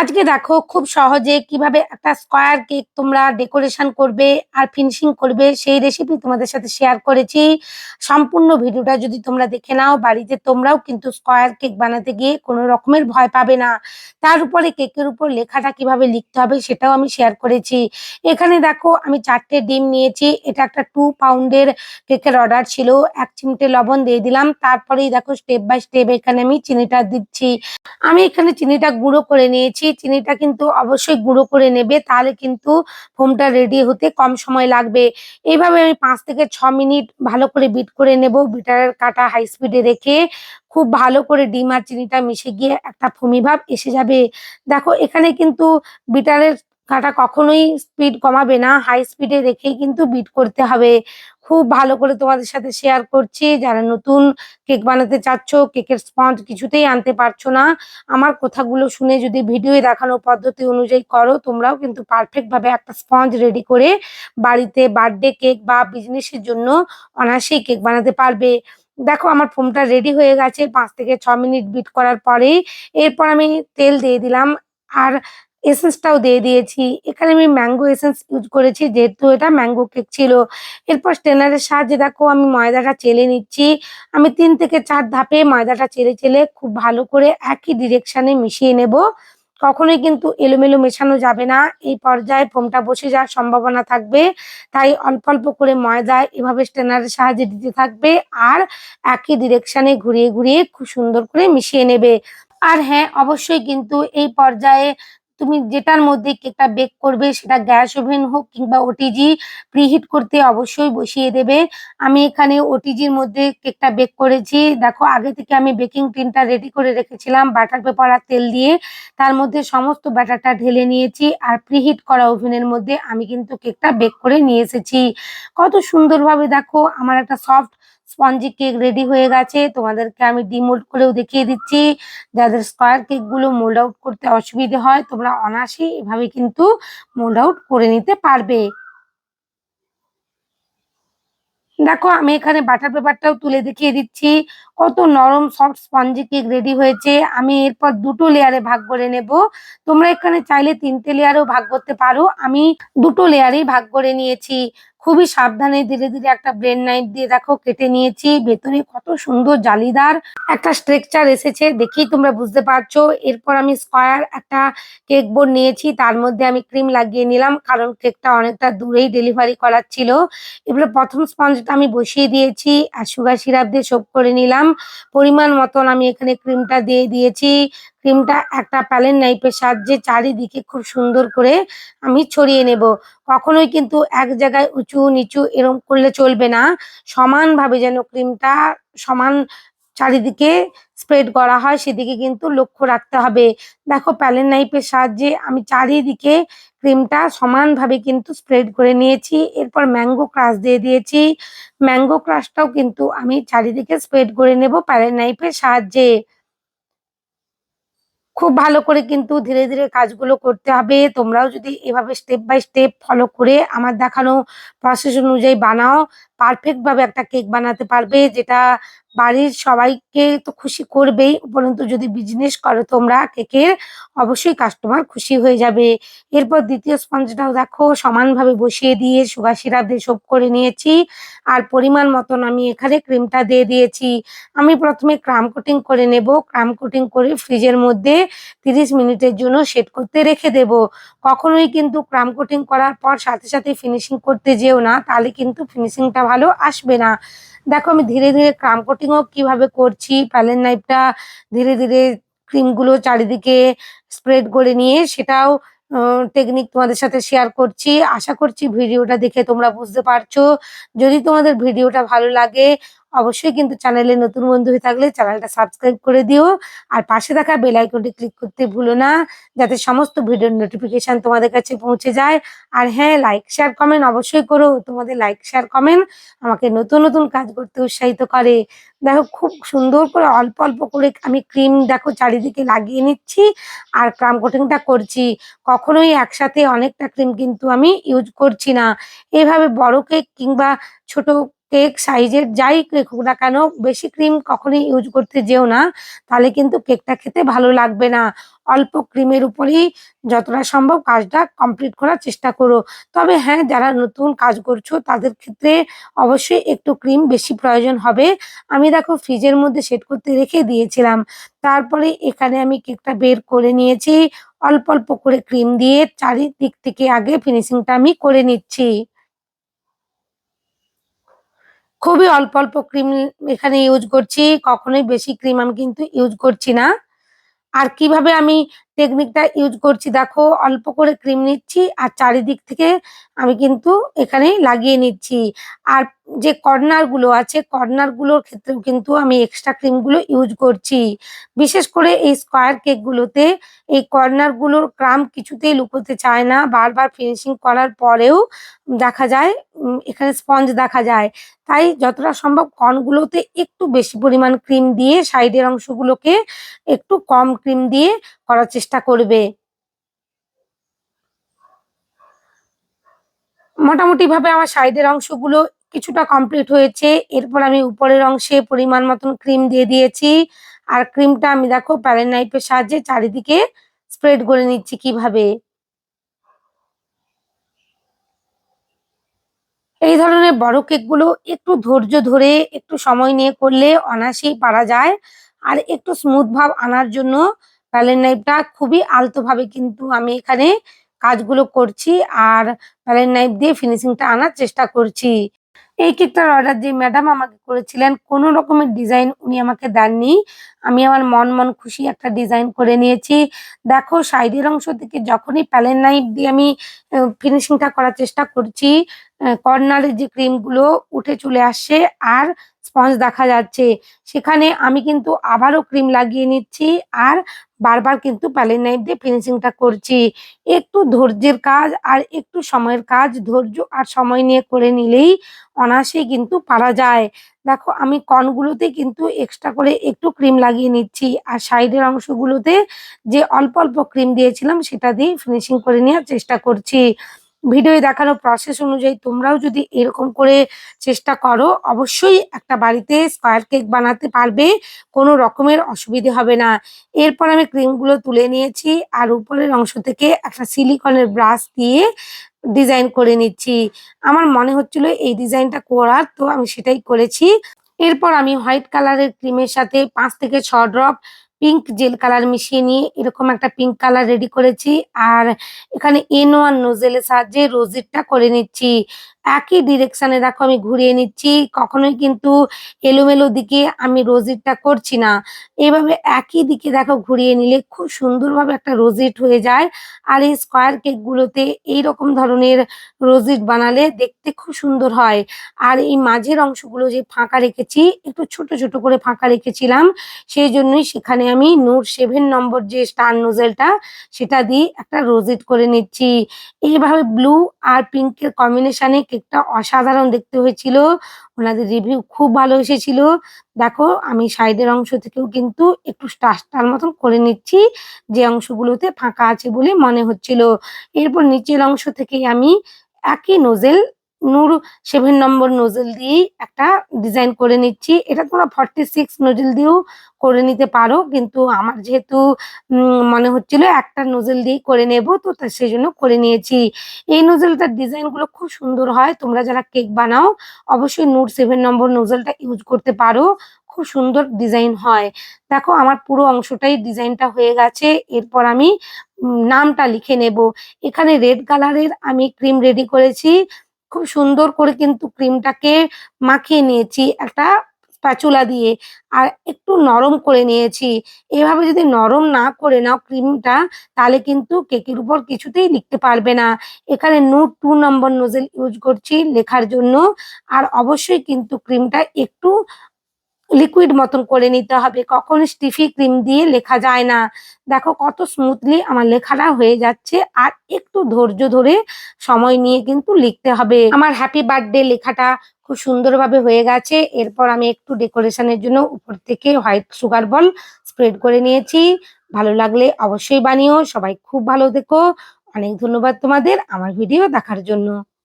আজকে দেখো খুব সহজে কীভাবে একটা স্কোয়ার কেক তোমরা ডেকোরেশন করবে আর ফিনিশিং করবে, সেই রেসিপি তোমাদের সাথে শেয়ার করেছি। সম্পূর্ণ ভিডিওটা যদি তোমরা দেখে নাও, বাড়িতে তোমরাও কিন্তু স্কোয়ার কেক বানাতে গিয়ে কোনো রকমের ভয় পাবে না। তার উপরে কেকের উপর লেখাটা কীভাবে লিখতে হবে সেটাও আমি শেয়ার করেছি। এখানে দেখো আমি চারটে ডিম নিয়েছি, এটা একটা টু পাউন্ডের কেকের অর্ডার ছিল। এক চিমটে লবণ দিয়ে দিলাম, তারপরেই দেখো স্টেপ বাই স্টেপ এখানে আমি চিনিটা দিচ্ছি। আমি এখানে চিনিটা গুঁড়ো করে নিয়েছি চিনিটা কিন্তু অবশ্যই গুঁড়ো করে নেবে, তাহলে কিন্তু ফোমটা রেডি হতে কম সময় লাগবে। এইভাবে আমি পাঁচ থেকে ছ মিনিট ভালো করে বিট করে নেব, বিটারের কাটা হাই স্পিডে রেখে। খুব ভালো করে ডিম আর চিনিটা মিশে গিয়ে একটা ফোমিভাব এসে যাবে। দেখো, এখানে কিন্তু বিটারের কাটা কখনোই স্পিড কমাবে না। হাই স্পিডে রেখেই কিন্তু বিট করতে হবে। খুব ভালো করে তোমাদের সাথে শেয়ার করছি। যারা নতুন কেক বানাতে চাচ্ছ কেকের স্পঞ্জ কিছুতেই আনতে পারছ না, আমার কথাগুলো শুনে যদি ভিডিও দেখানো পদ্ধতি অনুযায়ী করো, তোমরাও কিন্তু পারফেক্ট ভাবে একটা স্পঞ্জ রেডি করে বাড়িতে বার্থডে কেক বা বিজনেসের জন্য অনায়াসেই কেক বানাতে পারবে। দেখো, আমার ফোমটা রেডি হয়ে গেছে। পাঁচ থেকে ছ মিনিট বিট করার পরেই এরপর আমি তেল দিয়ে দিলাম। আর এসেন্সটাও দিয়ে দিয়েছি। এখানে আমি ম্যাঙ্গো এসেন্স ইউজ করেছি, যেহেতু এটা ম্যাঙ্গো কেক ছিল। এরপর স্টেনারের সাহায্যে দেখো আমি ময়দাটা চেলে নিচ্ছি। আমি তিন থেকে চার ধাপে ময়দাটা চেলে চেলে খুব ভালো করে একই ডিরেকশানে মিশিয়ে নেব। কখনোই কিন্তু এলোমেলো মেশানো যাবে না। এই পর্যায়ে ফোমটা বসে যাওয়ার সম্ভাবনা থাকবে। তাই অল্প অল্প করে ময়দা এভাবে স্টেনারের সাহায্যে দিতে থাকবে আর একই ডিরেকশানে ঘুরিয়ে ঘুরিয়ে খুব সুন্দর করে মিশিয়ে নেবে। আর হ্যাঁ অবশ্যই কিন্তু এই পর্যায়ে তুমি যেটার মধ্যে কেকটা বেক করবে সেটা গ্যাস ওভেন হোক কিংবা ওটিজি প্রিহিট করতে অবশ্যই বসিয়ে দেবে। আমি এখানে ওটিজির মধ্যে কেকটা বেক করেছি। দেখো, আগে থেকে আমি বেকিং টিনটা রেডি করে রেখেছিলাম বাটার পেপার আর তেল দিয়ে। তার মধ্যে সমস্ত ব্যাটারটা ঢেলে নিয়েছি আর প্রিহিট করা ওভেনের মধ্যে আমি কিন্তু কেকটা বেক করে নিয়ে এসেছি। কত সুন্দরভাবে দেখো, আমার একটা সফট স্পঞ্জি কেক রেডি হয়ে গেছে। তোমাদেরকে আমি ডিমোল্ড করেও দেখিয়ে দিচ্ছি। যাদের স্কোয়ার কেকগুলো মোল্ড আউট করতে অসুবিধে হয়, তোমরা অনায়াসেই এভাবে কিন্তু মোল্ড আউট করে নিতে পারবে। দেখো, আমি এখানে বাটার পেপারটাও তুলে দেখিয়ে দিচ্ছি। কত নরম, সফট স্পঞ্জি কেক রেডি হয়েছে। আমি এরপর দুটো লেয়ারে ভাগ করে নেব। তোমরা এখানে চাইলে তিনটে লেয়ারেও ভাগ করতে পারো। আমি দুটো লেয়ারেই ভাগ করে নিয়েছি। খুবই সাবধানে ধীরে ধীরে একটা ব্রেন নাইফ দিয়ে দেখো কেটে নিয়েছি। ভেতরে কত সুন্দর জালিদার একটা স্ট্রেকচার এসেছে, দেখেই তোমরা বুঝতে পারছ। এরপর আমি স্কোয়ার একটা কেক বোর্ড নিয়েছি, তার মধ্যে আমি ক্রিম লাগিয়ে নিলাম, কারণ কেকটা অনেকটা দূরেই ডেলিভারি করার ছিল। এবারে প্রথম স্পঞ্জটা আমি বসিয়ে দিয়েছি, আর সুগার সিরাপ দিয়ে সোপ করে নিলাম। পরিমাণ মতন আমি এখানে ক্রিমটা দিয়ে দিয়েছি। ক্রিমটা একটা প্যালেন নাইফের সাহায্যে চারিদিকে খুব সুন্দর করে আমি ছড়িয়ে নেব। কখনোই কিন্তু এক জায়গায় উঁচু নিচু এরম করলে চলবে না। সমানভাবে যেন ক্রিমটা সমান চারিদিকে স্প্রেড করা হয়, সেদিকে কিন্তু লক্ষ্য রাখতে হবে। দেখো প্যালেন নাইফের সাহায্যে আমি চারিদিকে ক্রিমটা সমানভাবে কিন্তু স্প্রেড করে নিয়েছি। এরপর ম্যাঙ্গো ক্রাশ দিয়ে দিয়েছি। ম্যাঙ্গো ক্রাশটাও কিন্তু আমি চারিদিকে স্প্রেড করে নেব প্যালেন নাইফের সাহায্যে। খুব ভালো করে কিন্তু ধীরে ধীরে কাজগুলো করতে হবে। তোমরাও যদি এভাবে স্টেপ বাই স্টেপ ফলো করে আমার দেখানো প্রসেস অনুযায়ী বানাও পারফেক্ট ভাবে একটা কেক বানাতে পারবে, যেটা বাড়ির সবাইকে তো খুশি করবেই। উপরন্তু যদি বিজনেস করো তোমরা কেকের অবশ্যই কাস্টমার খুশি হয়ে যাবে। এরপর দ্বিতীয় স্পঞ্জটাও দেখো, সমানভাবে বসিয়ে দিয়ে সুগার সিরাপ দিয়ে সোপ করে নিয়েছি। আর পরিমাণ মতন আমি এখানে ক্রিমটা দিয়ে দিয়েছি। আমি প্রথমে ক্রাম কোটিং করে নেব। ক্রাম কোটিং করে ফ্রিজের মধ্যে তিরিশ মিনিটের জন্য সেট করতে রেখে দেব। কখনোই কিন্তু ক্রাম কোটিং করার পর সাথে সাথে ফিনিশিং করতে যেও না, তাহলে কিন্তু ফিনিশিংটা ভালো আসবে না। দেখো আমি ধীরে ধীরে ক্রাম কোটিংও কীভাবে করছি প্যালেন নাইফটা ধীরে ধীরে ক্রিমগুলো চারিদিকে স্প্রেড করে নিয়ে সেটাও টেকনিক তোমাদের সাথে শেয়ার করছি। আশা করছি ভিডিওটা দেখে তোমরা বুঝতে পারছ। যদি তোমাদের ভিডিওটা ভালো লাগে অবশ্যই কিন্তু চ্যানেলে নতুন বন্ধু হয়ে থাকলে চ্যানেলটা সাবস্ক্রাইব করে দিও। আর পাশে থাকা বেল আইকনটি ক্লিক করতে ভুলো না, যাতে সমস্ত ভিডিওর নোটিফিকেশন তোমাদের কাছে পৌঁছে যায়। আর হ্যাঁ লাইক শেয়ার কমেন্ট অবশ্যই করো। তোমাদের লাইক শেয়ার কমেন্ট আমাকে নতুন নতুন কাজ করতে উৎসাহিত করে। দেখো, খুব সুন্দর করে অল্প অল্প করে আমি ক্রিম দেখো চারিদিকে লাগিয়ে নিচ্ছি আর ক্রাম কোটিংটা করছি। কখনোই একসাথে অনেকটা ক্রিম কিন্তু আমি ইউজ করছি না। এভাবে বড় কেক কিংবা ছোট কেক সাইজের যাই কেক হোক না কেন, বেশি ক্রিম কখনোই ইউজ করতে যেও না। তাহলে কিন্তু কেকটা খেতে ভালো লাগবে না। অল্প ক্রিমের উপরেই যতটা সম্ভব কাজটা কমপ্লিট করার চেষ্টা করো। তবে হ্যাঁ যারা নতুন কাজ করছ, তাদের ক্ষেত্রে অবশ্যই একটু ক্রিম বেশি প্রয়োজন হবে। আমি দেখো ফ্রিজের মধ্যে সেট করতে রেখে দিয়েছিলাম। তারপরে এখানে আমি কেকটা বের করে নিয়েছি। অল্প অল্প করে ক্রিম দিয়ে চারিদিক থেকে আগে ফিনিশিংটা আমি করে নিচ্ছি। খুবই অল্প অল্প ক্রিম এখানে ইউজ করছি। কখনোই বেশি ক্রিম আমি কিন্তু ইউজ করছি না। আর কীভাবে আমি টেকনিকটা ইউজ করছি। দেখো, অল্প করে ক্রিম নিচ্ছি আর চারিদিক থেকে আমি কিন্তু এখানে লাগিয়ে নিচ্ছি। আর যে কর্নারগুলো আছে কর্নারগুলোর ক্ষেত্রেও কিন্তু আমি এক্সট্রা ক্রিমগুলো ইউজ করছি। বিশেষ করে এই স্কোয়ার কেক গুলোতে এই কর্নারগুলোর ক্রাম কিছুতেই লুকোতে চায় না। বারবার ফিনিশিং করার পরেও দেখা যায় এখানে স্পঞ্জ দেখা যায়। তাই যতটা সম্ভব কর্নগুলোতে একটু বেশি পরিমাণ ক্রিম দিয়ে সাইডের অংশগুলোকে একটু কম ক্রিম দিয়ে করার চেষ্টা করবে। মোটামুটি ভাবে আমার সাইডের অংশগুলো কিছুটা কমপ্লিট হয়েছে। এরপর আমি উপরের অংশে পরিমাণ মতন ক্রিম দিয়ে দিয়েছি। আর ক্রিমটা আমি দেখো প্যালেন নাইফের সাহায্যে চারিদিকে স্প্রেড করে নিচ্ছি কীভাবে। এই ধরনের বড় কেকগুলো একটু ধৈর্য ধরে, একটু সময় নিয়ে করলে অনায়াসেই পারা যায়। আর একটু স্মুথ ভাব আনার জন্য প্যালেন নাইফটা খুবই আলতোভাবে কিন্তু আমি এখানে কাজগুলো করছি আর প্যালেন নাইফ দিয়ে ফিনিশিংটা আনার চেষ্টা করছি। এই কেকটার অর্ডার যে ম্যাডাম আমাকে করেছিলেন, কোনো রকমের ডিজাইন উনি আমাকে দেননি। আমি আমার মন মন খুশি একটা ডিজাইন করে নিয়েছি। দেখো সাইডের অংশ থেকে যখনই প্যালেন নাইফ দিয়ে আমি ফিনিশিংটা করার চেষ্টা করছি কর্নারের যে ক্রিমগুলো উঠে চলে আসছে, আর স্পঞ্জ দেখা যাচ্ছে। সেখানে আমি কিন্তু আবারও ক্রিম লাগিয়ে নিচ্ছি আর বারবার কিন্তু প্যালেন নাইফ দিয়ে ফিনিশিংটা করছি। একটু ধৈর্যের কাজ আর একটু সময়ের কাজ, ধৈর্য আর সময় নিয়ে করে নিলেই অনায়াসেই কিন্তু পারা যায়। দেখো, আমি কর্নগুলোতে কিন্তু এক্সট্রা করে একটু ক্রিম লাগিয়ে নিচ্ছি আর সাইডের অংশগুলোতে যে অল্প অল্প ক্রিম দিয়েছিলাম সেটা দিয়ে ফিনিশিং করে নেওয়ার চেষ্টা করছি। ভিডিওয়ে দেখানো প্রসেস অনুযায়ী তোমরাও যদি এরকম করে চেষ্টা করো, অবশ্যই একটা বাড়িতে স্কোয়ার কেক বানাতে পারবে, কোনো রকমের অসুবিধে হবে না। এরপর আমি ক্রিমগুলো তুলে নিয়েছি আর উপরের অংশ থেকে একটা সিলিকনের ব্রাশ দিয়ে ডিজাইন করে নিচ্ছি। আমার মনে হচ্ছিল এই ডিজাইনটা করার, তো আমি সেটাই করেছি। এরপর আমি হোয়াইট কালারের ক্রিমের সাথে পাঁচ থেকে ছ ড্রপ পিঙ্ক জেল কালার মিশিয়ে নিয়ে এরকম একটা পিঙ্ক কালার রেডি করেছি। আর এখানে এন ওয়ান নোজেলের সাহায্যে রোজিটটা করে নিচ্ছি। একই ডিরেকশনে দেখো আমি ঘুরিয়ে নিচ্ছি। কখনোই কিন্তু এলোমেলো দিকে আমি রোজিটটা করছি না। এভাবে একই দিকে দেখো ঘুরিয়ে নিলে খুব সুন্দরভাবে একটা রোজিট হয়ে যায় আর এই স্কোয়ার কেকগুলোতে এইরকম ধরনের রোজিট বানালে দেখতে খুব সুন্দর হয়। আর এই মাঝের অংশগুলো যে ফাঁকা রেখেছি, একটু ছোট ছোট করে ফাঁকা রেখেছিলাম, সেই জন্যই সেখানে আমি নূর সেভেন নম্বর যে স্টার নোজেলটা সেটা দিয়ে একটা রোজিট করে নিচ্ছি। এইভাবে ব্লু আর পিঙ্কের কম্বিনেশনে কেকটা অসাধারণ দেখতে হয়েছিল। ওনাদের রিভিউ খুব ভালো এসেছিল। দেখো, আমি সাইডের অংশ থেকেও কিন্তু একটু স্টার স্টার মতন করে নিচ্ছি। যে অংশগুলোতে ফাঁকা আছে বলে মনে হচ্ছিল। এরপর নিচের অংশ থেকে আমি একই নোজেল নূর সেভেন নম্বর নোজেল দিয়েই একটা ডিজাইন করে নিচ্ছি। এটা তোমরা ফর্টি সিক্স নোজেল দিয়েও করে নিতে পারো, কিন্তু আমার যেহেতু মনে হচ্ছিল একটা নোজেল দিয়েই করে নেব, তো সেই জন্য করে নিয়েছি। এই নোজেলটার ডিজাইনগুলো খুব সুন্দর হয়, তোমরা যারা কেক বানাও, অবশ্যই নোট সেভেন নম্বর নোজেলটা ইউজ করতে পারো। খুব সুন্দর ডিজাইন হয়। দেখো, আমার পুরো অংশটাই ডিজাইনটা হয়ে গেছে, এরপর আমি নামটা লিখে নেব। এখানে রেড কালারের আমি ক্রিম রেডি করেছি। খুব সুন্দর করে কিন্তু ক্রিমটাকে মাখিয়ে নিয়েছি, একটা স্প্যাচুলা দিয়ে, আর একটু নরম করে নিয়েছি। এভাবে যদি নরম না করে নাও ক্রিমটা, তাহলে কিন্তু কেকের উপর কিছুতেই লিখতে পারবে না। এখানে নোট টু নম্বর নোজেল ইউজ করছি লেখার জন্য, আর অবশ্যই কিন্তু ক্রিমটা একটু লিকুইড মতন করে নিতে হবে। কখন স্টিফি ক্রিম দিয়ে লেখা যায় না। দেখো কত স্মুথলি আমার লেখাটা হয়ে যাচ্ছে। আর একটু ধৈর্য ধরে সময় নিয়ে কিন্তু লিখতে হবে। আমার হ্যাপি বার্থডে লেখাটা খুব সুন্দরভাবে হয়ে গেছে। এরপর আমি একটু ডেকোরেশনের জন্য উপর থেকে হোয়াইট সুগার বল স্প্রেড করে নিয়েছি। ভালো লাগলে অবশ্যই বানিও। সবাই খুব ভালো দেখো অনেক ধন্যবাদ তোমাদের আমার ভিডিও দেখার জন্য।